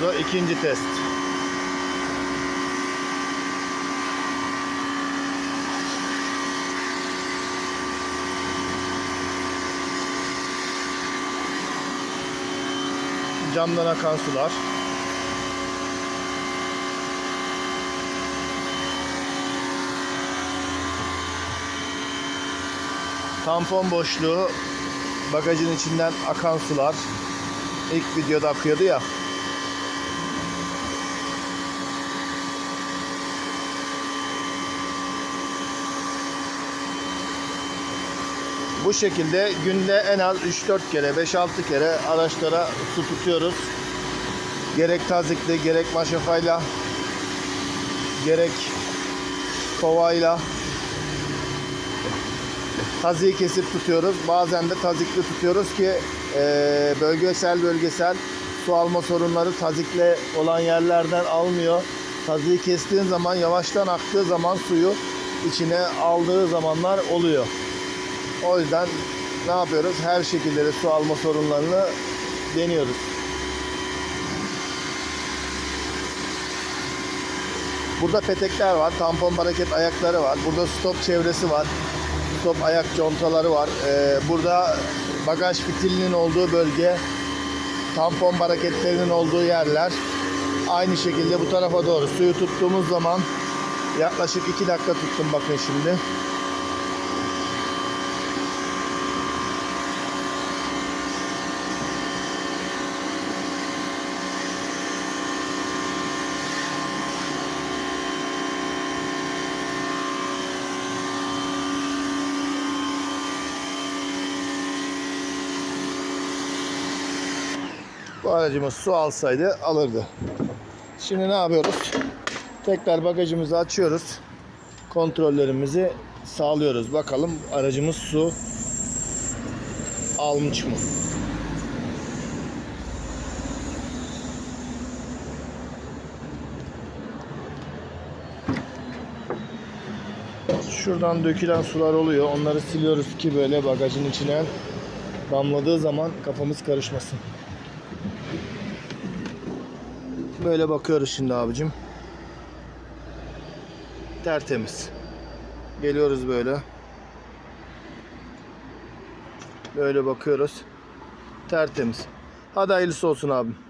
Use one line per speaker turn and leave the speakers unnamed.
Bu da ikinci test. Camdan akan sular. Tampon boşluğu, bagajın içinden akan sular. İlk videoda akıyordu ya. Bu şekilde günde en az 3-4 kere, 5-6 kere araçlara su tutuyoruz. Gerek tazikle, gerek maşafayla, gerek kovayla taziği kesip tutuyoruz. Bazen de tazikli tutuyoruz ki e, bölgesel bölgesel su alma sorunları tazikle olan yerlerden almıyor. Taziği kestiğin zaman yavaştan aktığı zaman suyu içine aldığı zamanlar oluyor. O yüzden ne yapıyoruz? Her şekilde de su alma sorunlarını deniyoruz. Burada petekler var. Tampon hareket ayakları var. Burada stop çevresi var. Stop ayak contaları var. Ee, burada bagaj fitilinin olduğu bölge tampon hareketlerinin olduğu yerler. Aynı şekilde bu tarafa doğru suyu tuttuğumuz zaman yaklaşık 2 dakika tuttum bakın şimdi. Bu aracımız su alsaydı alırdı. Şimdi ne yapıyoruz? Tekrar bagajımızı açıyoruz. Kontrollerimizi sağlıyoruz. Bakalım aracımız su almış mı? Şuradan dökülen sular oluyor. Onları siliyoruz ki böyle bagajın içine damladığı zaman kafamız karışmasın. Böyle bakıyoruz şimdi abicim. Tertemiz. Geliyoruz böyle. Böyle bakıyoruz. Tertemiz. Hadi hayırlısı olsun abim.